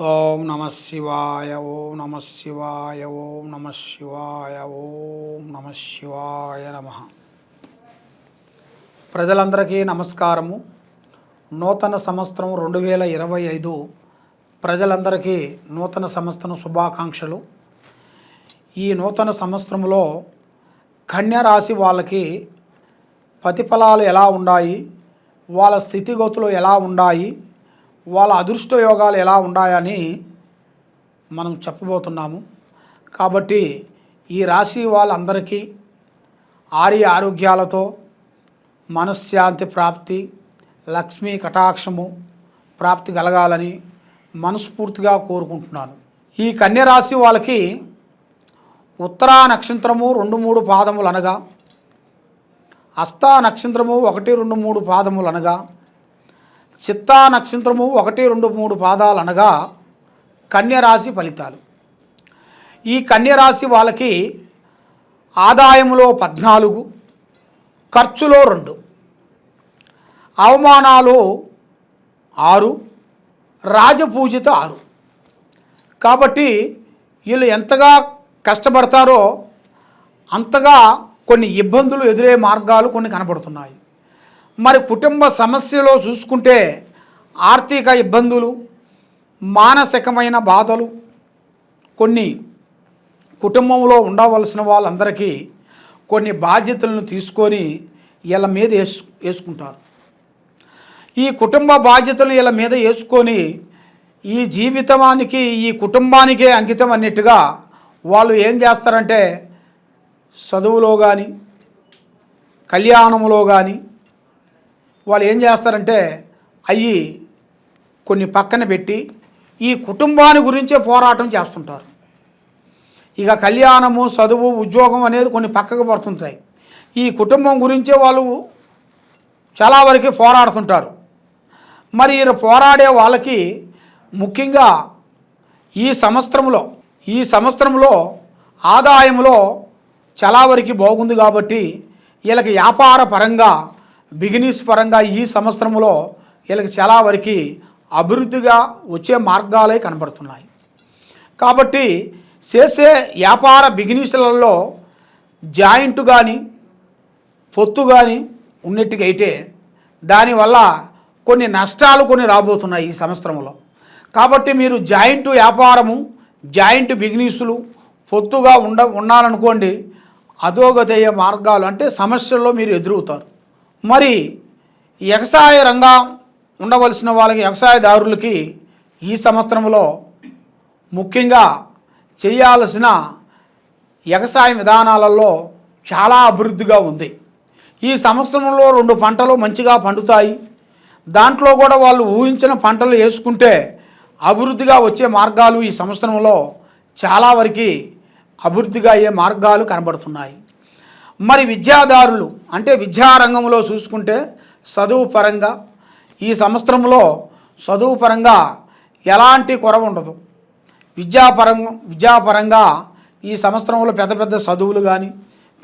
ఓం నమ శివాయ ఓం నమ శివాయ ఓం నమ శివాయ ఓం నమ శివాయ నమ. ప్రజలందరికీ నమస్కారము. నూతన సంవత్సరం రెండు వేల ఇరవై ఐదు ప్రజలందరికీ నూతన సంవత్సరం శుభాకాంక్షలు. ఈ నూతన సంవత్సరంలో కన్యరాశి వాళ్ళకి ప్రతిఫలాలు ఎలా ఉన్నాయి వాళ్ళ స్థితిగతులు ఎలా ఉన్నాయి వాళ్ళ అదృష్ట యోగాలు ఎలా ఉన్నాయని మనం చెప్పబోతున్నాము. కాబట్టి ఈ రాశి వాళ్ళందరికీ ఆర్య ఆరోగ్యాలతో మనశ్శాంతి ప్రాప్తి లక్ష్మీ కటాక్షము ప్రాప్తి కలగాలని మనస్ఫూర్తిగా కోరుకుంటున్నాను. ఈ కన్యరాశి వాళ్ళకి ఉత్తరా నక్షత్రము రెండు మూడు పాదములు అనగా హస్తా నక్షత్రము ఒకటి రెండు మూడు పాదములు అనగా చిత్తా నక్షత్రము ఒకటి రెండు మూడు పాదాలు అనగా కన్యరాశి ఫలితాలు. ఈ కన్యరాశి వాళ్ళకి ఆదాయంలో పద్నాలుగు ఖర్చులో రెండు అవమానాలు ఆరు రాజపూజిత ఆరు. కాబట్టి వీళ్ళు ఎంతగా కష్టపడతారో అంతగా కొన్ని ఇబ్బందులు ఎదురే మార్గాలు కొన్ని కనబడుతున్నాయి. మరి కుటుంబ సమస్యలో చూసుకుంటే ఆర్థిక ఇబ్బందులు మానసికమైన బాధలు కొన్ని కుటుంబంలో ఉండవలసిన వాళ్ళందరికీ కొన్ని బాధ్యతలను తీసుకొని వీళ్ళ మీద వేసు వేసుకుంటారు. ఈ కుటుంబ బాధ్యతలు వీళ్ళ మీద వేసుకొని ఈ జీవితానికి ఈ కుటుంబానికే అంకితం అన్నట్టుగా వాళ్ళు ఏం చేస్తారంటే చదువులో కానీ కళ్యాణంలో కానీ వాళ్ళు ఏం చేస్తారంటే అవి కొన్ని పక్కన పెట్టి ఈ కుటుంబాన్ని గురించే పోరాటం చేస్తుంటారు. ఇక కళ్యాణము చదువు ఉద్యోగం అనేది కొన్ని పక్కకు పడుతుంటాయి. ఈ కుటుంబం గురించే వాళ్ళు చాలా వరకు పోరాడుతుంటారు. మరి ఈయన పోరాడే వాళ్ళకి ముఖ్యంగా ఈ సంవత్సరంలో ఈ సంవత్సరంలో ఆదాయంలో చాలా వరకు బాగుంది కాబట్టి వీళ్ళకి వ్యాపార పరంగా బిగినీస్ పరంగా ఈ సంవత్సరంలో వీళ్ళకి చాలా వరకు అభివృద్ధిగా వచ్చే మార్గాలే కనబడుతున్నాయి. కాబట్టి చేసే వ్యాపార బిగినీస్లలో జాయింట్ కానీ పొత్తు కానీ ఉన్నట్టుగా అయితే దానివల్ల కొన్ని నష్టాలు కొన్ని రాబోతున్నాయి ఈ సంవత్సరంలో కాబట్టి మీరు జాయింట్ వ్యాపారము జాయింట్ బిజినెస్లు పొత్తుగా ఉండ ఉన్నారనుకోండి అధోగతయ్యే మార్గాలు అంటే సమస్యల్లో మీరు ఎదురవుతారు. మరి వ్యవసాయ రంగం ఉండవలసిన వాళ్ళకి వ్యవసాయదారులకి ఈ సంవత్సరంలో ముఖ్యంగా చేయాల్సిన వ్యవసాయ విధానాలలో చాలా అభివృద్ధిగా ఉంది. ఈ సంవత్సరంలో రెండు పంటలు మంచిగా పండుతాయి. దాంట్లో కూడా వాళ్ళు ఊహించిన పంటలు వేసుకుంటే అభివృద్ధిగా వచ్చే మార్గాలు ఈ సంవత్సరంలో చాలా వరకు అభివృద్ధిగా అయ్యే మార్గాలు కనబడుతున్నాయి. మరి విద్యాదారులు అంటే విద్యారంగంలో చూసుకుంటే చదువు పరంగా ఈ సంవత్సరంలో చదువు పరంగా ఎలాంటి కొరవ ఉండదు. విద్యాపరంగా విద్యాపరంగా ఈ సంవత్సరంలో పెద్ద పెద్ద చదువులు కానీ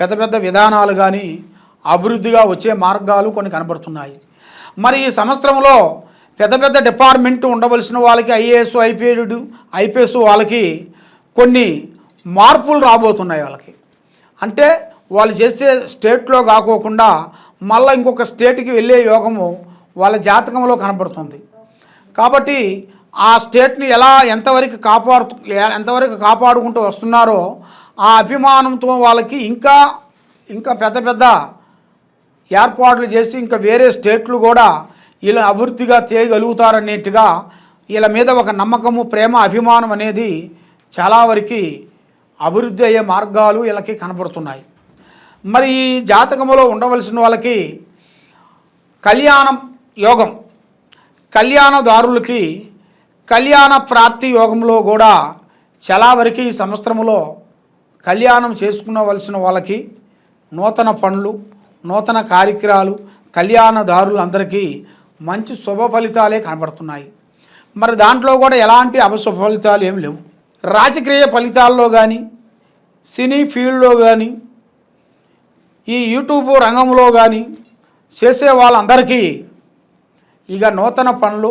పెద్ద పెద్ద విధానాలు కానీ అభివృద్ధిగా వచ్చే మార్గాలు కొన్ని కనబడుతున్నాయి. మరి ఈ సంవత్సరంలో పెద్ద పెద్ద డిపార్ట్మెంట్ ఉండవలసిన వాళ్ళకి ఐఏఎస్ ఐపీఎడ్ ఐపీఎస్ వాళ్ళకి కొన్ని మార్పులు రాబోతున్నాయి వాళ్ళకి. అంటే వాళ్ళు చేసే స్టేట్లో కాకోకుండా మళ్ళీ ఇంకొక స్టేట్కి వెళ్ళే యోగము వాళ్ళ జాతకంలో కనబడుతుంది. కాబట్టి ఆ స్టేట్ని ఎలా ఎంతవరకు కాపాడు ఎంతవరకు కాపాడుకుంటూ వస్తున్నారో ఆ అభిమానంతో వాళ్ళకి ఇంకా ఇంకా పెద్ద పెద్ద ఏర్పాట్లు చేసి ఇంకా వేరే స్టేట్లు కూడా వీళ్ళ అభివృద్ధిగా చేయగలుగుతారనేట్టుగా వీళ్ళ మీద ఒక నమ్మకము ప్రేమ అభిమానం అనేది చాలా వరకు అభివృద్ధి అయ్యే మార్గాలు వీళ్ళకి కనబడుతున్నాయి. మరి ఈ జాతకములో ఉండవలసిన వాళ్ళకి కళ్యాణం యోగం. కళ్యాణదారులకి కళ్యాణ ప్రాప్తి యోగంలో కూడా చాలా వరకు ఈ సంవత్సరంలో కళ్యాణం చేసుకునవలసిన వాళ్ళకి నూతన పనులు నూతన కార్యక్రమాలు కళ్యాణదారులందరికీ మంచి శుభ ఫలితాలే కనబడుతున్నాయి. మరి దాంట్లో కూడా ఎలాంటి అపశుభ ఫలితాలు ఏమి లేవు. రాజకీయ ఫలితాల్లో కానీ సినీ ఫీల్డ్లో కానీ ఈ యూట్యూబ్ రంగంలో కానీ చేసే వాళ్ళందరికీ ఇక నూతన పనులు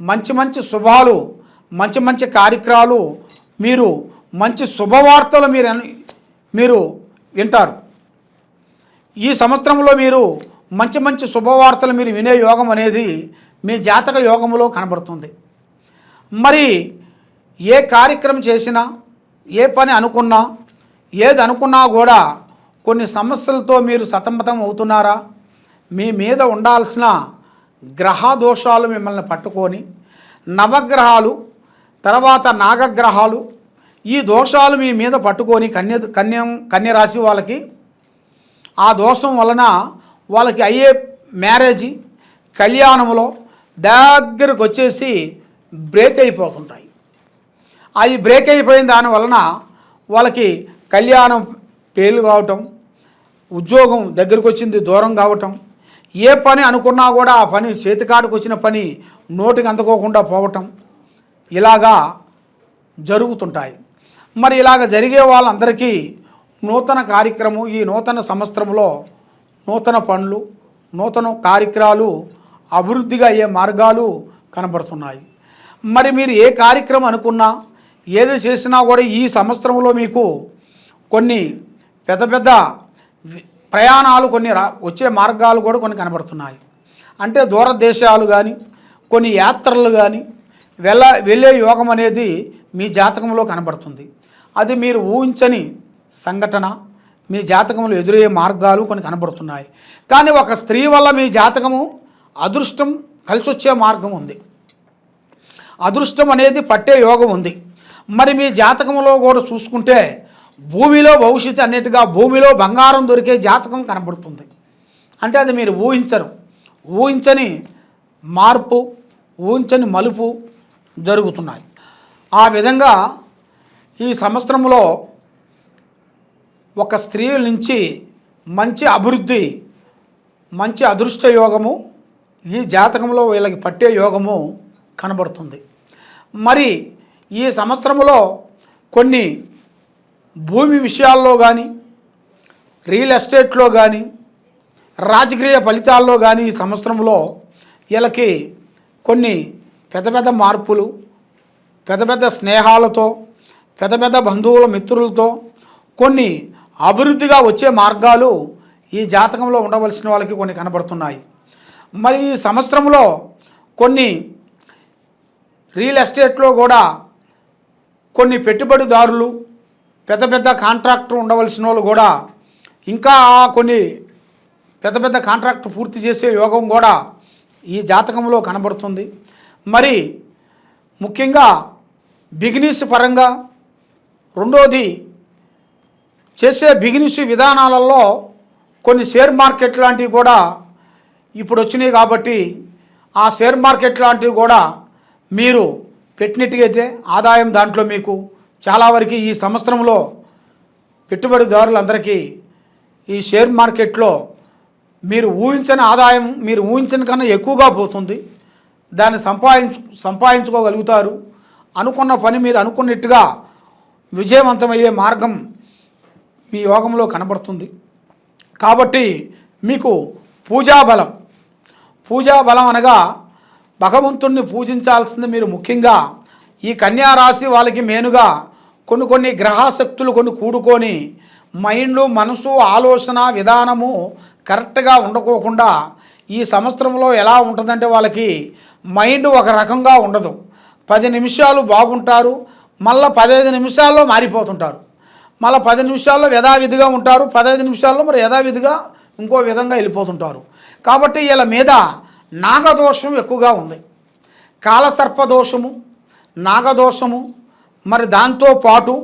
మంచి మంచి శుభాలు మంచి మంచి కార్యక్రమాలు మీరు మంచి శుభవార్తలు మీరు మీరు వింటారు. ఈ సంవత్సరంలో మీరు మంచి మంచి శుభవార్తలు మీరు వినే యోగం అనేది మీ జాతక యోగంలో కనబడుతుంది. మరి ఏ కార్యక్రమం చేసినా ఏ పని అనుకున్నా ఏది అనుకున్నా కూడా కొన్ని సమస్యలతో మీరు సతమతం అవుతున్నారా? మీ మీద ఉండాల్సిన గ్రహ దోషాలు మిమ్మల్ని పట్టుకొని నవగ్రహాలు తర్వాత నాగగ్రహాలు ఈ దోషాలు మీ మీద పట్టుకొని కన్య కన్యం కన్యరాశి వాళ్ళకి ఆ దోషం వలన వాళ్ళకి అయ్యే మ్యారేజీ కళ్యాణంలో దగ్గరకు వచ్చేసి బ్రేక్ అయిపోతుంటాయి. అది బ్రేక్ అయిపోయిన దాని వలన వాళ్ళకి కళ్యాణం పేలు కావటం ఉద్యోగం దగ్గరికి వచ్చింది దూరం కావటం. ఏ పని అనుకున్నా కూడా ఆ పని చేతికాడికి వచ్చిన పని నోటికి అందుకోకుండా పోవటం ఇలాగా జరుగుతుంటాయి. మరి ఇలాగ జరిగే వాళ్ళందరికీ నూతన కార్యక్రమం ఈ నూతన సంవత్సరంలో నూతన పనులు నూతన కార్యక్రమాలు అభివృద్ధిగా అయ్యే మార్గాలు కనబడుతున్నాయి. మరి మీరు ఏ కార్యక్రమం అనుకున్నా ఏది చేసినా కూడా ఈ సంవత్సరంలో మీకు కొన్ని పెద్ద పెద్ద ప్రయాణాలు కొన్ని రా వచ్చే మార్గాలు కూడా కొన్ని కనబడుతున్నాయి. అంటే దూర దేశాలు కానీ కొన్ని యాత్రలు కానీ వెళ్ళ వెళ్ళే యోగం అనేది మీ జాతకంలో కనబడుతుంది. అది మీరు ఊహించని సంఘటన మీ జాతకంలో ఎదురయ్యే మార్గాలు కొన్ని కనబడుతున్నాయి. కానీ ఒక స్త్రీ వల్ల మీ జాతకము అదృష్టం కలిసి వచ్చే మార్గం ఉంది. అదృష్టం అనేది పట్టే యోగం ఉంది. మరి మీ జాతకంలో కూడా చూసుకుంటే భూమిలో భవిష్యత్తు అన్నిటిగా భూమిలో బంగారం దొరికే జాతకం కనబడుతుంది. అంటే అది మీరు ఊహించరు. ఊహించని మార్పు ఊహించని మలుపు జరుగుతున్నాయి. ఆ విధంగా ఈ సంవత్సరంలో ఒక స్త్రీ నుంచి మంచి అభివృద్ధి మంచి అదృష్ట యోగము ఈ జాతకంలో వీళ్ళకి పట్టే యోగము కనబడుతుంది. మరి ఈ సంవత్సరంలో కొన్ని భూమి విషయాల్లో కానీ రియల్ ఎస్టేట్లో కానీ రాజకీయ ఫలితాల్లో కానీ ఈ సంవత్సరంలో వీళ్ళకి కొన్ని పెద్ద పెద్ద మార్పులు పెద్ద పెద్ద స్నేహాలతో పెద్ద పెద్ద బంధువుల మిత్రులతో కొన్ని అభివృద్ధిగా వచ్చే మార్గాలు ఈ జాతకంలో ఉండవలసిన వాళ్ళకి కొన్ని కనబడుతున్నాయి. మరి ఈ సంవత్సరంలో కొన్ని రియల్ ఎస్టేట్లో కూడా కొన్ని పెట్టుబడిదారులు పెద్ద పెద్ద కాంట్రాక్టర్ ఉండవలసిన వాళ్ళు కూడా ఇంకా కొన్ని పెద్ద పెద్ద కాంట్రాక్ట్ పూర్తి చేసే యోగం కూడా ఈ జాతకంలో కనబడుతుంది. మరి ముఖ్యంగా బిగినీస్ పరంగా రెండోది చేసే బిగినీస్ విధానాలలో కొన్ని షేర్ మార్కెట్ లాంటివి కూడా ఇప్పుడు వచ్చినాయి కాబట్టి ఆ షేర్ మార్కెట్ లాంటివి కూడా మీరు పెట్టినట్టుగైతే ఆదాయం దాంట్లో మీకు చాలా వరకు ఈ సంవత్సరంలో పెట్టుబడిదారులందరికీ ఈ షేర్ మార్కెట్లో మీరు ఊహించని ఆదాయం మీరు ఊహించని కన్నా ఎక్కువగా పోతుంది. దాన్ని సంపాదించు సంపాదించుకోగలుగుతారు. అనుకున్న పని మీరు అనుకున్నట్టుగా విజయవంతమయ్యే మార్గం మీ యోగంలో కనబడుతుంది. కాబట్టి మీకు పూజా బలం పూజా బలం అనగా భగవంతుణ్ణి పూజించాల్సింది మీరు ముఖ్యంగా ఈ కన్యారాశి వాళ్ళకి మేనుగా కొన్ని కొన్ని గ్రహశక్తులు కొన్ని కూడుకొని మైండ్ మనసు ఆలోచన విధానము కరెక్ట్గా ఉండకోకుండా ఈ సంవత్సరంలో ఎలా ఉంటుందంటే వాళ్ళకి మైండ్ ఒక రకంగా ఉండదు. పది నిమిషాలు బాగుంటారు మళ్ళీ పదహైదు నిమిషాల్లో మారిపోతుంటారు. మళ్ళీ పది నిమిషాల్లో యథావిధిగా ఉంటారు పదహైదు నిమిషాల్లో మరి యథావిధిగా ఇంకో విధంగా వెళ్ళిపోతుంటారు. కాబట్టి వీళ్ళ మీద నాగదోషం ఎక్కువగా ఉంది. కాలసర్పదోషము నాగదోషము మరి దాంతో పాటు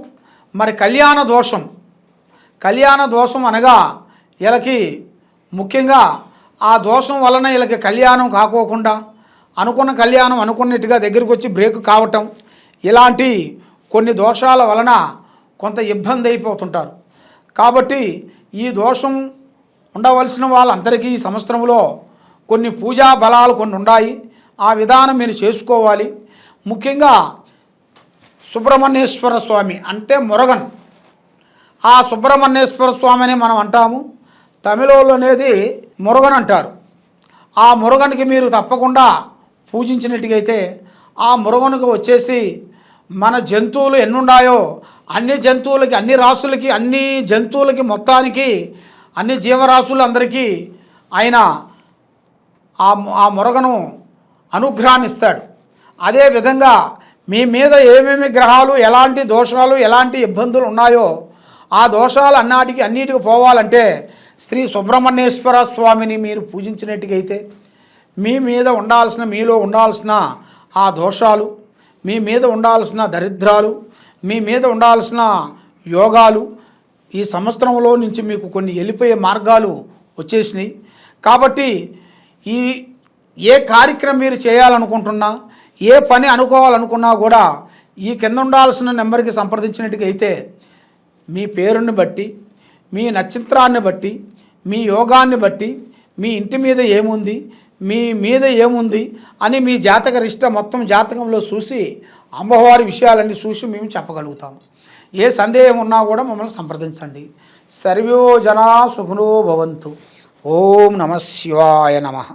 మరి కళ్యాణ దోషం. కళ్యాణ దోషం అనగా వీళ్ళకి ముఖ్యంగా ఆ దోషం వలన వీళ్ళకి కళ్యాణం కాకోకుండా అనుకున్న కళ్యాణం అనుకున్నట్టుగా దగ్గరికి వచ్చి బ్రేక్ కావటం ఇలాంటి కొన్ని దోషాల వలన కొంత ఇబ్బంది అయిపోతుంటారు. కాబట్టి ఈ దోషం ఉండవలసిన వాళ్ళందరికీ ఈ సంవత్సరంలో కొన్ని పూజా బలాలు కొన్ని ఉన్నాయి ఆ విధానం మీరు చేసుకోవాలి. ముఖ్యంగా సుబ్రహ్మణ్యేశ్వర స్వామి అంటే మురగన్. ఆ సుబ్రహ్మణ్యేశ్వర స్వామి అని మనం అంటాము. తమిళోళ్ళు అనేది మురుగన్ అంటారు. ఆ మురుగన్కి మీరు తప్పకుండా పూజించినట్టుగైతే ఆ మురుగనుకు వచ్చేసి మన జంతువులు ఎన్నుండాయో అన్ని జంతువులకి అన్ని రాసులకి అన్ని జంతువులకి మొత్తానికి అన్ని జీవరాశులందరికీ ఆయన ఆ ఆ మురగను అనుగ్రహాన్ని ఇస్తాడు అదేవిధంగా మీ మీద ఏమేమి గ్రహాలు ఎలాంటి దోషాలు ఎలాంటి ఇబ్బందులు ఉన్నాయో ఆ దోషాలు అన్నాటికి అన్నిటికి పోవాలంటే శ్రీ సుబ్రహ్మణ్యేశ్వర స్వామిని మీరు పూజించినట్టుగైతే మీ మీద ఉండాల్సిన మీలో ఉండాల్సిన ఆ దోషాలు మీ మీద ఉండాల్సిన దరిద్రాలు మీ మీద ఉండాల్సిన యోగాలు ఈ సంవత్సరంలో నుంచి మీకు కొన్ని వెళ్ళిపోయే మార్గాలు వచ్చేసినాయి. కాబట్టి ఈ ఏ కార్యక్రమం మీరు చేయాలనుకుంటున్నా ఏ పని అనుకోవాలనుకున్నా కూడా ఈ కింద ఉండాల్సిన నెంబర్కి సంప్రదించినట్టుకైతే అయితే మీ పేరుని బట్టి మీ నక్షత్రాన్ని బట్టి మీ యోగాన్ని బట్టి మీ ఇంటి మీద ఏముంది మీ మీద ఏముంది అని మీ జాతక రిష్ట మొత్తం జాతకంలో చూసి అమ్మవారి విషయాలన్నీ చూసి మేము చెప్పగలుగుతాం ఏ సందేహం ఉన్నా కూడా మమ్మల్ని సంప్రదించండి. సర్వో జనా సుఖనో భవంతు. ఓం నమ శివాయ నమః.